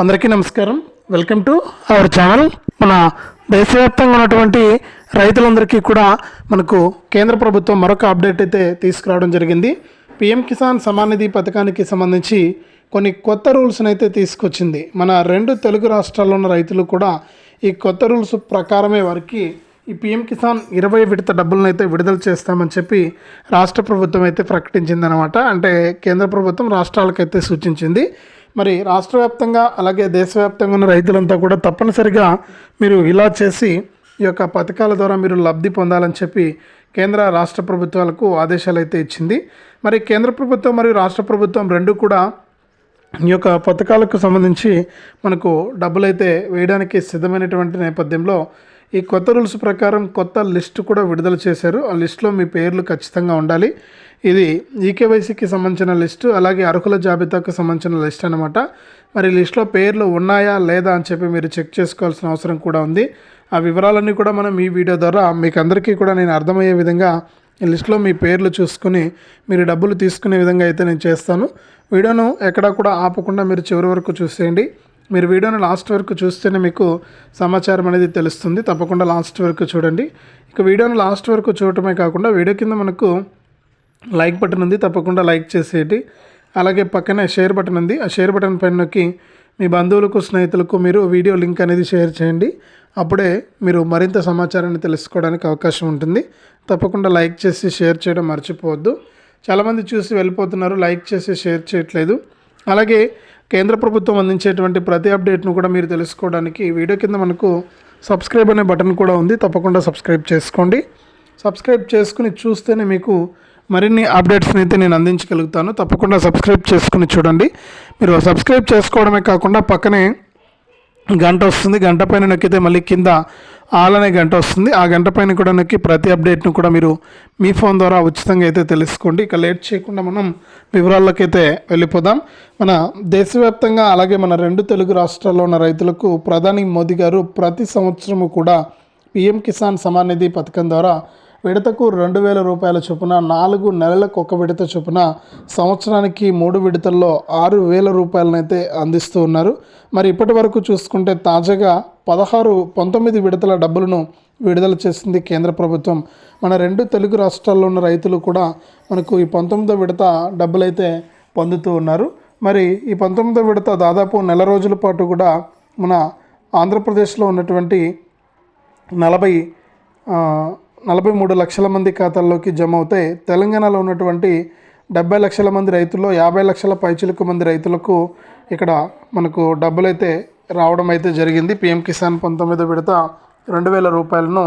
అందరికీ నమస్కారం. Welcome to our channel మన దేశవ్యాప్తంగా ఉన్నటువంటి రైతులందరికీ కూడా మనకు కేంద్ర ప్రభుత్వం మరొక అప్డేట్ అయితే తీసుకురావడం జరిగింది. పిఎం కిసాన్ సమాన్ నిధి పథకానికి సంబంధించి కొన్ని కొత్త రూల్స్ని అయితే తీసుకొచ్చింది. మన రెండు తెలుగు రాష్ట్రాల్లో ఉన్న రైతులు కూడా ఈ కొత్త రూల్స్ ప్రకారమే వారికి ఈ పిఎం కిసాన్ ఇరవై విడత డబ్బులను అయితే విడుదల చేస్తామని చెప్పి రాష్ట్ర ప్రభుత్వం అయితే ప్రకటించిందనమాట అంటే కేంద్ర ప్రభుత్వం రాష్ట్రాలకైతే సూచించింది. మరి రాష్ట్ర వ్యాప్తంగా అలాగే దేశవ్యాప్తంగా ఉన్న రైతులంతా కూడా తప్పనిసరిగా మీరు ఇలా చేసి ఈ యొక్క పథకాల ద్వారా మీరు లబ్ధి పొందాలని చెప్పి కేంద్ర రాష్ట్ర ప్రభుత్వాలకు ఆదేశాలు అయితే ఇచ్చింది. మరి కేంద్ర ప్రభుత్వం మరియు రాష్ట్ర ప్రభుత్వం రెండు కూడా ఈ యొక్క పథకాలకు సంబంధించి మనకు డబ్బులైతే వేయడానికి సిద్ధమైనటువంటి నేపథ్యంలో ఈ కొత్త రూల్స్ ప్రకారం కొత్త లిస్ట్ కూడా విడుదల చేశారు. ఆ లిస్టులో మీ పేర్లు ఖచ్చితంగా ఉండాలి. ఇది ఈకేవైసీకి సంబంధించిన లిస్టు అలాగే అర్హుల జాబితాకు సంబంధించిన లిస్ట్ అనమాట మరి లిస్టులో పేర్లు ఉన్నాయా లేదా అని చెప్పి మీరు చెక్ చేసుకోవాల్సిన అవసరం కూడా ఉంది. ఆ వివరాలన్నీ కూడా మనం ఈ వీడియో ద్వారా మీకు అందరికీ కూడా నేను అర్థమయ్యే విధంగా ఈ లిస్ట్లో మీ పేర్లు చూసుకుని మీరు డబ్బులు తీసుకునే విధంగా అయితే నేను చేస్తాను. వీడియోను ఎక్కడా కూడా ఆపకుండా మీరు చివరి వరకు చూసేయండి. మీరు వీడియోను లాస్ట్ వరకు చూస్తేనే మీకు సమాచారం అనేది తెలుస్తుంది. తప్పకుండా లాస్ట్ వరకు చూడండి. ఇక వీడియోను లాస్ట్ వరకు చూడటమే కాకుండా వీడియో కింద మనకు లైక్ బటన్ ఉంది. తప్పకుండా లైక్ చేసేయండి. అలాగే పక్కనే షేర్ బటన్ ఉంది. ఆ షేర్ బటన్ పైన నొక్కి మీ బంధువులకు స్నేహితులకు మీరు వీడియో లింక్ అనేది షేర్ చేయండి. అప్పుడే మీరు మరింత సమాచారాన్ని తెలుసుకోవడానికి అవకాశం ఉంటుంది. తప్పకుండా లైక్ చేసి షేర్ చేయడం మర్చిపోవద్దు. చాలామంది చూసి వెళ్ళిపోతున్నారు. లైక్ చేసి షేర్ చేయట్లేదు. అలాగే కేంద్ర ప్రభుత్వం అందించేటువంటి ప్రతి అప్డేట్ను కూడా మీరు తెలుసుకోవడానికి వీడియో కింద మనకు సబ్స్క్రైబ్ అనే బటన్ కూడా ఉంది. తప్పకుండా సబ్స్క్రైబ్ చేసుకోండి. సబ్స్క్రైబ్ చేసుకుని చూస్తేనే మీకు మరిన్ని అప్డేట్స్ని అయితే నేను అందించగలుగుతాను. తప్పకుండా సబ్స్క్రైబ్ చేసుకుని చూడండి. మీరు సబ్స్క్రైబ్ చేసుకోవడమే కాకుండా పక్కనే గంట వస్తుంది. గంట పైన నొక్కితే మళ్ళీ కింద ఆల్ అనే గంట వస్తుంది. ఆ గంట పైన కూడా నొక్కి ప్రతి అప్డేట్ను కూడా మీరు మీ ఫోన్ ద్వారా ఉచితంగా అయితే తెలుసుకోండి. ఇక లేట్ చేయకుండా మనం వివరాల్లోకి అయితే వెళ్ళిపోదాం. మన దేశవ్యాప్తంగా అలాగే మన రెండు తెలుగు రాష్ట్రాల్లో ఉన్న రైతులకు ప్రధాని మోదీ గారు ప్రతి సంవత్సరము కూడా పిఎం కిసాన్ సమాన్ నిధి పథకం ద్వారా విడతకు రెండు వేల రూపాయల చొప్పున నాలుగు నెలలకు ఒక విడత చొప్పున సంవత్సరానికి మూడు విడతల్లో ఆరు వేల రూపాయలనైతే అందిస్తూ ఉన్నారు. మరి ఇప్పటి వరకు చూసుకుంటే తాజాగా పదహారు పంతొమ్మిది విడతల డబ్బులను విడుదల చేసింది కేంద్ర ప్రభుత్వం. మన రెండు తెలుగు రాష్ట్రాల్లో ఉన్న రైతులు కూడా మనకు ఈ పంతొమ్మిదో విడత డబ్బులైతే పొందుతూ ఉన్నారు. మరి ఈ పంతొమ్మిదో విడత దాదాపు నెల రోజుల పాటు కూడా మన ఆంధ్రప్రదేశ్లో ఉన్నటువంటి నలభై నలభై మూడు లక్షల మంది ఖాతాల్లోకి జమ అవుతాయి. తెలంగాణలో ఉన్నటువంటి డెబ్బై లక్షల మంది రైతుల్లో యాభై లక్షల పైచిలకు మంది రైతులకు ఇక్కడ మనకు డబ్బులైతే రావడం అయితే జరిగింది. పిఎం కిసాన్ పంతొమ్మిదో విడత రెండు వేల రూపాయలను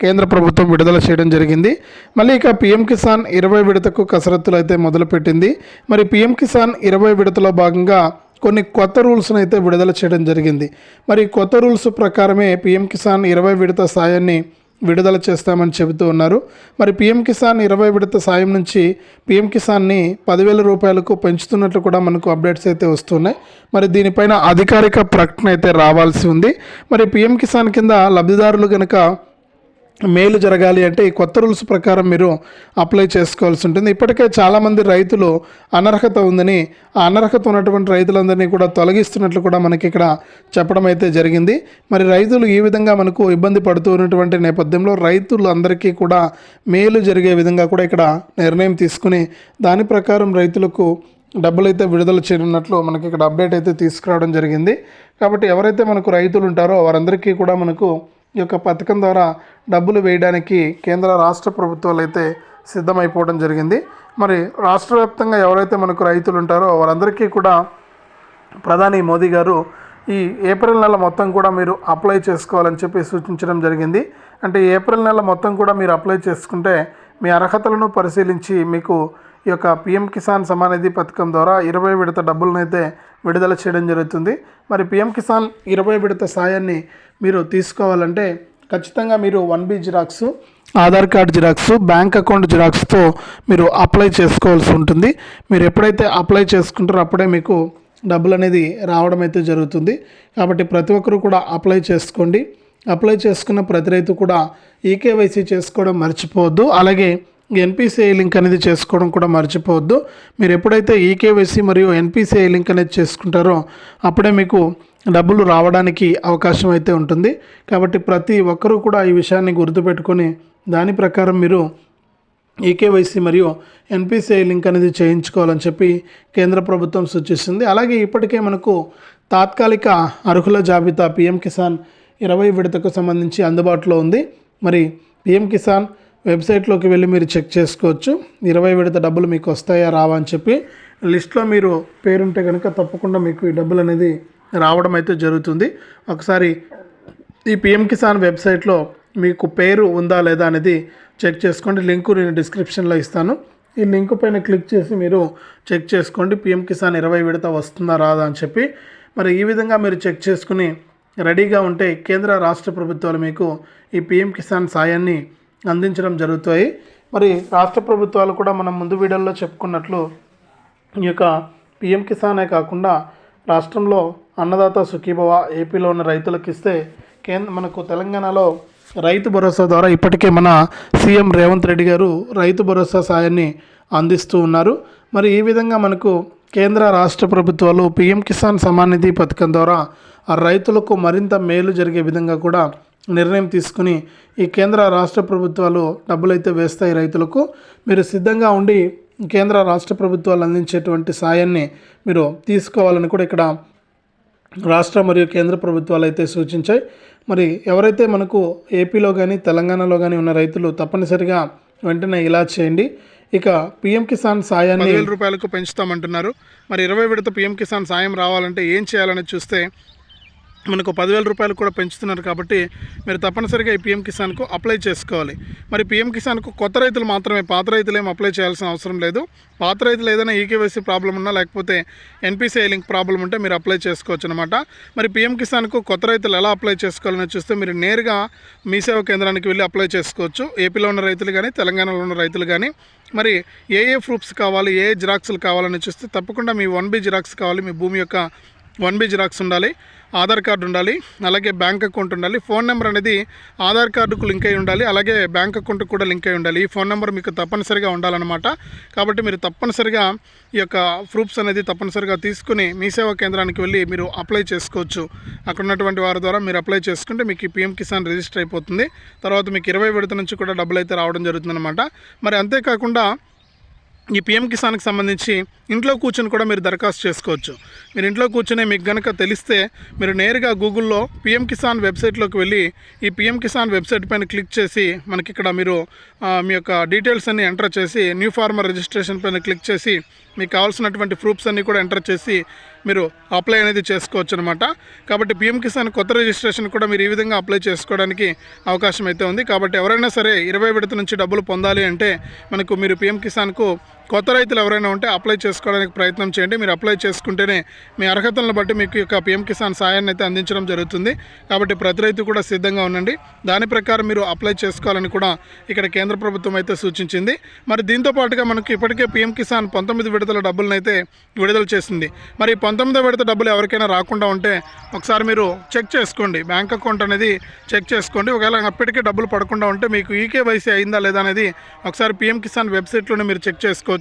కేంద్ర ప్రభుత్వం విడుదల చేయడం జరిగింది. మళ్ళీ ఇక పిఎం కిసాన్ ఇరవై విడతకు కసరత్తులు అయితే మొదలుపెట్టింది. మరి పిఎం కిసాన్ ఇరవై విడతలో భాగంగా కొన్ని కొత్త రూల్స్ను అయితే విడుదల చేయడం జరిగింది. మరి కొత్త రూల్స్ ప్రకారమే పిఎం కిసాన్ ఇరవై విడత సాయాన్ని విడుదల చేస్తామని చెబుతూ ఉన్నారు. మరి పిఎం కిసాన్ ఇరవై విడత సాయం నుంచి పిఎం కిసాన్ని పదివేల రూపాయలకు పెంచుతున్నట్లు కూడా మనకు అప్డేట్స్ అయితే వస్తున్నాయి. మరి దీనిపైన అధికారిక ప్రకటన అయితే రావాల్సి ఉంది. మరి పిఎం కిసాన్ కింద లబ్ధిదారులు కనుక మేలు జరగాలి అంటే ఈ కొత్త రూల్స్ ప్రకారం మీరు అప్లై చేసుకోవాల్సి ఉంటుంది. ఇప్పటికే చాలామంది రైతులు అనర్హత ఉందని ఆ అనర్హత ఉన్నటువంటి రైతులందరినీ కూడా తొలగిస్తున్నట్లు కూడా మనకి ఇక్కడ చెప్పడం అయితే జరిగింది. మరి రైతులు ఈ విధంగా మనకు ఇబ్బంది పడుతూ ఉన్నటువంటి నేపథ్యంలో రైతులు అందరికీ కూడా మేలు జరిగే విధంగా కూడా ఇక్కడ నిర్ణయం తీసుకుని దాని ప్రకారం రైతులకు డబ్బులు అయితే విడుదల చేయనున్నట్లు మనకి ఇక్కడ అప్డేట్ అయితే తీసుకురావడం జరిగింది. కాబట్టి ఎవరైతే మనకు రైతులు ఉంటారో వారందరికీ కూడా మనకు ఈ యొక్క పథకం ద్వారా డబ్బులు వేయడానికి కేంద్ర రాష్ట్ర ప్రభుత్వాలు అయితే సిద్ధమైపోవడం జరిగింది. మరి రాష్ట్ర వ్యాప్తంగా ఎవరైతే మనకు రైతులు ఉంటారో వారందరికీ కూడా ప్రధాని మోదీ గారు ఈ ఏప్రిల్ నెల మొత్తం కూడా మీరు అప్లై చేసుకోవాలని చెప్పి సూచించడం జరిగింది. అంటే ఏప్రిల్ నెల మొత్తం కూడా మీరు అప్లై చేసుకుంటే మీ అర్హతలను పరిశీలించి మీకు ఈ యొక్క పిఎం కిసాన్ సమానిధి పథకం ద్వారా ఇరవై విడత డబ్బులను అయితే విడుదల చేయడం జరుగుతుంది. మరి పిఎం కిసాన్ ఇరవై విడత సాయాన్ని మీరు తీసుకోవాలంటే ఖచ్చితంగా మీరు one B xerox Aadhaar card xerox bank account జిరాక్స్తో మీరు అప్లై చేసుకోవాల్సి ఉంటుంది. మీరు ఎప్పుడైతే అప్లై చేసుకుంటారో అప్పుడే మీకు డబ్బులు అనేది రావడం అయితే జరుగుతుంది. కాబట్టి ప్రతి ఒక్కరూ కూడా అప్లై చేసుకోండి. అప్లై చేసుకున్న ప్రతి రైతు కూడా ఈకేవైసీ చేసుకోవడం మర్చిపోవద్దు. అలాగే ఎన్పిసిఐ లింక్ అనేది చేసుకోవడం కూడా మర్చిపోవద్దు. మీరు ఎప్పుడైతే ఈకేవైసీ మరియు ఎన్పిసిఐ లింక్ అనేది చేసుకుంటారో అప్పుడే మీకు డబ్బులు రావడానికి అవకాశం అయితే ఉంటుంది. కాబట్టి ప్రతి ఒక్కరూ కూడా ఈ విషయాన్ని గుర్తుపెట్టుకొని దాని ప్రకారం మీరు ఈకేవైసీ మరియు ఎన్పిసిఐ లింక్ అనేది చేయించుకోవాలని చెప్పి కేంద్ర ప్రభుత్వం సూచిస్తుంది. అలాగే ఇప్పటికే మనకు తాత్కాలిక అర్హుల జాబితా పిఎం కిసాన్ ఇరవై విడతకు సంబంధించి అందుబాటులో ఉంది. మరి పిఎం కిసాన్ వెబ్సైట్లోకి వెళ్ళి మీరు చెక్ చేసుకోవచ్చు. ఇరవై విడత డబ్బులు మీకు వస్తాయా రావా అని చెప్పి లిస్ట్లో మీరు పేరుంటే కనుక తప్పకుండా మీకు ఈ డబ్బులు అనేది రావడం అయితే జరుగుతుంది. ఒకసారి ఈ పిఎం కిసాన్ వెబ్సైట్లో మీకు పేరు ఉందా లేదా అనేది చెక్ చేసుకోండి. లింకు నేను డిస్క్రిప్షన్లో ఇస్తాను. ఈ లింక్ పైన క్లిక్ చేసి మీరు చెక్ చేసుకోండి. పిఎం కిసాన్ ఇరవై విడత వస్తుందా రాదా అని చెప్పి. మరి ఈ విధంగా మీరు చెక్ చేసుకుని రెడీగా ఉంటే కేంద్ర రాష్ట్ర ప్రభుత్వాలు మీకు ఈ పిఎం కిసాన్ సాయాన్ని అందించడం జరుగుతాయి. మరి రాష్ట్ర ప్రభుత్వాలు కూడా మనం ముందు వీడియోలో చెప్పుకున్నట్లు ఈ యొక్క పిఎం కిసానే కాకుండా రాష్ట్రంలో అన్నదాత సుఖీభవ ఏపీలో ఉన్న రైతులకు ఇస్తే కేంద్ర మనకు తెలంగాణలో రైతు భరోసా ద్వారా ఇప్పటికే మన సీఎం రేవంత్ రెడ్డి గారు రైతు భరోసా సాయాన్ని అందిస్తూ ఉన్నారు. మరి ఈ విధంగా మనకు కేంద్ర రాష్ట్ర ప్రభుత్వాలు పిఎం కిసాన్ సమాన్ నిధి పథకం ద్వారా ఆ రైతులకు మరింత మేలు జరిగే విధంగా కూడా నిర్ణయం తీసుకుని ఈ కేంద్ర రాష్ట్ర ప్రభుత్వాలు డబ్బులైతే వేస్తాయి రైతులకు. మీరు సిద్ధంగా ఉండి కేంద్ర రాష్ట్ర ప్రభుత్వాలు అందించేటువంటి సాయాన్ని మీరు తీసుకోవాలని కూడా ఇక్కడ రాష్ట్ర మరియు కేంద్ర ప్రభుత్వాలు అయితే సూచించాయి. మరి ఎవరైతే మనకు ఏపీలో కానీ తెలంగాణలో కానీ ఉన్న రైతులు తప్పనిసరిగా వెంటనే ఇలా చేయండి. ఇక పిఎం కిసాన్ సాయాన్ని పదివేల రూపాయలకు పెంచుతామంటున్నారు. మరి ఇరవై విడత పిఎం కిసాన్ సాయం రావాలంటే ఏం చేయాలని చూస్తే మనకు పదివేల రూపాయలు కూడా పెంచుతున్నారు కాబట్టి మీరు తప్పనిసరిగా ఈ పిఎం కిసాన్కు అప్లై చేసుకోవాలి. మరి పిఎం కిసాన్కు కొత్త రైతులు మాత్రమే పాత రైతులు ఏం అప్లై చేయాల్సిన అవసరం లేదు. పాత రైతులు ఏదైనా ఈకేవైసీ ప్రాబ్లం ఉన్నా లేకపోతే ఎన్పిసిఐ లింక్ ప్రాబ్లం ఉంటే మీరు అప్లై చేసుకోవచ్చు అనమాట మరి పిఎం కిసాన్కు కొత్త రైతులు ఎలా అప్లై చేసుకోవాలని చూస్తే మీరు నేరుగా మీ సేవా కేంద్రానికి వెళ్ళి అప్లై చేసుకోవచ్చు. ఏపీలో ఉన్న రైతులు కానీ తెలంగాణలో ఉన్న రైతులు కానీ మరి ఏ ఏ ప్రూఫ్స్ కావాలి ఏ ఏ జిరాక్స్లు కావాలని చూస్తే తప్పకుండా మీ వన్ బి జిరాక్స్ కావాలి. మీ భూమి యొక్క వన్ బి జిరాక్స్ ఉండాలి ఆధార్ కార్డు ఉండాలి అలాగే బ్యాంక్ అకౌంట్ ఉండాలి. ఫోన్ నెంబర్ అనేది ఆధార్ కార్డుకు లింక్ అయి ఉండాలి అలాగే బ్యాంక్ అకౌంట్కి కూడా లింక్ అయి ఉండాలి. ఈ ఫోన్ నెంబర్ మీకు తప్పనిసరిగా ఉండాలన్నమాట. కాబట్టి మీరు తప్పనిసరిగా ఈ యొక్క ప్రూఫ్స్ అనేది తప్పనిసరిగా తీసుకుని మీ సేవా కేంద్రానికి వెళ్ళి మీరు అప్లై చేసుకోవచ్చు. అక్కడ ఉన్నటువంటి వారి ద్వారా మీరు అప్లై చేసుకుంటే మీకు పిఎం కిసాన్ రిజిస్టర్ అయిపోతుంది. తర్వాత మీకు ఇరవై విడత నుంచి కూడా డబ్బులు అయితే రావడం జరుగుతుందన్నమాట. మరి అంతేకాకుండా ఈ పిఎం కిసాన్కి సంబంధించి ఇంట్లో కూర్చొని కూడా మీరు దరఖాస్తు చేసుకోవచ్చు. మీరు ఇంట్లో కూర్చొని మీకు కనుక తెలిస్తే మీరు నేరుగా గూగుల్లో పిఎం కిసాన్ వెబ్సైట్లోకి వెళ్ళి ఈ పిఎం కిసాన్ వెబ్సైట్ పైన క్లిక్ చేసి మనకి ఇక్కడ మీరు మీ యొక్క డీటెయిల్స్ అన్ని ఎంటర్ చేసి న్యూ ఫార్మర్ రిజిస్ట్రేషన్ పైన క్లిక్ చేసి మీకు కావాల్సినటువంటి ప్రూఫ్స్ అన్నీ కూడా ఎంటర్ చేసి మీరు అప్లై అనేది చేసుకోవచ్చు అనమాట కాబట్టి పిఎం కిసాన్ కొత్త రిజిస్ట్రేషన్ కూడా మీరు ఈ విధంగా అప్లై చేసుకోవడానికి అవకాశం అయితే ఉంది. కాబట్టి ఎవరైనా సరే ఇరవై విడత నుంచి డబ్బులు పొందాలి అంటే మనకు మీరు పిఎం కిసాన్కు కొత్త రైతులు ఎవరైనా ఉంటే అప్లై చేసుకోవడానికి ప్రయత్నం చేయండి. మీరు అప్లై చేసుకుంటేనే మీ అర్హతలను బట్టి మీకు యొక్క పిఎం కిసాన్ సాయాన్ని అయితే అందించడం జరుగుతుంది. కాబట్టి ప్రతి రైతు కూడా సిద్ధంగా ఉండండి. దాని ప్రకారం మీరు అప్లై చేసుకోవాలని కూడా ఇక్కడ కేంద్ర ప్రభుత్వం అయితే సూచించింది. మరి దీంతో పాటుగా మనకు ఇప్పటికే పిఎం కిసాన్ పంతొమ్మిది విడతల డబ్బులను అయితే విడుదల చేసింది. మరి పంతొమ్మిదో విడత డబ్బులు ఎవరికైనా రాకుండా ఉంటే ఒకసారి మీరు చెక్ చేసుకోండి. బ్యాంక్ అకౌంట్ అనేది చెక్ చేసుకోండి. ఒకవేళ అప్పటికే డబ్బులు పడకుండా ఉంటే మీకు ఈకేవైసీ అయిందా లేదా అనేది ఒకసారి పిఎం కిసాన్ వెబ్సైట్లోనే మీరు చెక్ చేసుకోవచ్చు.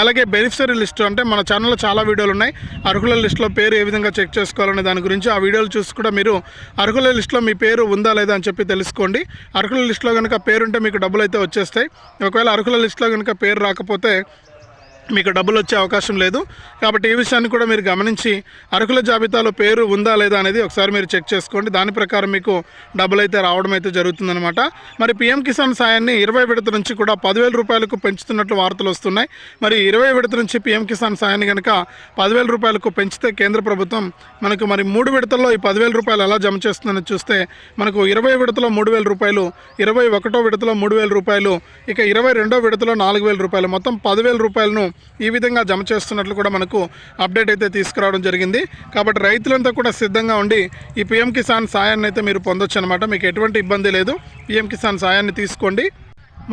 అలాగే బెనిఫిషరీ లిస్టు అంటే మన ఛానల్లో చాలా వీడియోలు ఉన్నాయి. అర్హుల లిస్టులో పేరు ఏ విధంగా చెక్ చేసుకోవాలనే దాని గురించి ఆ వీడియోలు చూసి కూడా మీరు అర్హుల లిస్టులో మీ పేరు ఉందా లేదా అని చెప్పి తెలుసుకోండి. అర్హుల లిస్టులో కనుక పేరుంటే మీకు డబ్బులు అయితే వచ్చేస్తాయి. ఒకవేళ అర్హుల లిస్టులో కనుక పేరు రాకపోతే మీకు డబ్బులు వచ్చే అవకాశం లేదు. కాబట్టి ఈ విషయాన్ని కూడా మీరు గమనించి అర్హుల జాబితాలో పేరు ఉందా లేదా అనేది ఒకసారి మీరు చెక్ చేసుకోండి. దాని ప్రకారం మీకు డబ్బులు అయితే రావడం అయితే జరుగుతుందన్నమాట. మరి పిఎం కిసాన్ సాయాన్ని ఇరవై విడత నుంచి కూడా పదివేల రూపాయలకు పెంచుతున్నట్లు వార్తలు వస్తున్నాయి. మరి ఇరవై విడత నుంచి పిఎం కిసాన్ సాయాన్ని కనుక పదివేల రూపాయలకు పెంచితే కేంద్ర ప్రభుత్వం మనకు మరి మూడు విడతల్లో ఈ పదివేల రూపాయలు ఎలా జమ చేస్తుందని చూస్తే మనకు ఇరవై విడతలో మూడు వేల రూపాయలు ఇరవై ఒకటో విడతలో మూడు వేల రూపాయలు ఇక ఇరవై రెండో విడతలో నాలుగు వేల రూపాయలు. మొత్తం పదివేల రూపాయలను ఈ విధంగా జమ చేస్తున్నట్లు కూడా మనకు అప్డేట్ అయితే తీసుకురావడం జరిగింది. కాబట్టి రైతులంతా కూడా సిద్ధంగా ఉండి ఈ పిఎం కిసాన్ సాయాన్ని అయితే మీరు పొందొచ్చు అనమాట మీకు ఎటువంటి ఇబ్బంది లేదు. పిఎం కిసాన్ సాయాన్ని తీసుకోండి.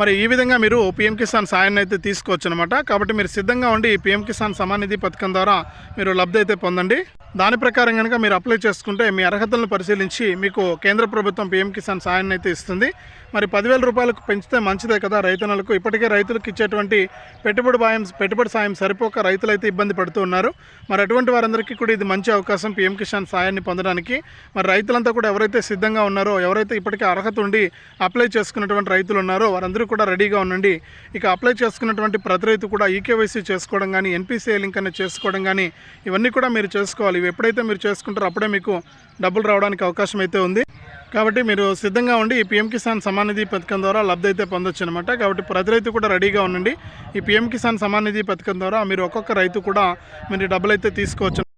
మరి ఈ విధంగా మీరు పిఎం కిసాన్ సాయాన్ని అయితే తీసుకోవచ్చు అనమాట కాబట్టి మీరు సిద్ధంగా ఉండి ఈ పిఎం కిసాన్ సమానిధి పథకం ద్వారా మీరు లబ్ధి అయితే పొందండి. దాని ప్రకారం కనుక మీరు అప్లై చేసుకుంటే మీ అర్హతలను పరిశీలించి మీకు కేంద్ర ప్రభుత్వం పీఎం కిసాన్ సాయాన్ని అయితే ఇస్తుంది. మరి పదివేల రూపాయలకు పెంచితే మంచిదే కదా రైతన్నలకు. ఇప్పటికే రైతులకు ఇచ్చేటువంటి పెట్టుబడి సాయం పెట్టుబడి సాయం సరిపోక రైతులు అయితే ఇబ్బంది పడుతూ ఉన్నారు. మరి అటువంటి వారందరికీ కూడా ఇది మంచి అవకాశం పీఎం కిసాన్ సాయాన్ని పొందడానికి. మరి రైతులంతా కూడా ఎవరైతే సిద్ధంగా ఉన్నారో ఎవరైతే ఇప్పటికే అర్హత ఉండి అప్లై చేసుకున్నటువంటి రైతులు ఉన్నారో వారందరూ కూడా రెడీగా ఉండండి. ఇక అప్లై చేసుకున్నటువంటి ప్రతి రైతు కూడా ఈకేవైసీ చేసుకోవడం కానీ ఎన్పిసిఐ లింక్ అనేది చేసుకోవడం కానీ ఇవన్నీ కూడా మీరు చేసుకోవాలి. ఇవి ఎప్పుడైతే మీరు చేసుకుంటారో అప్పుడే మీకు డబ్బులు రావడానికి అవకాశం అయితే ఉంది. కాబట్టి మీరు సిద్ధంగా ఉండి ఈ పీఎం కిసాన్ సమాన్ నిధి పథకం ద్వారా లబ్ధి అయితే పొందొచ్చు అనమాట కాబట్టి ప్రతి రైతు కూడా రెడీగా ఉండండి. ఈ పీఎం కిసాన్ సమాన్ నిధి పథకం ద్వారా మీరు ఒక్కొక్క రైతు కూడా మీరు డబ్బులు అయితే తీసుకోవచ్చు.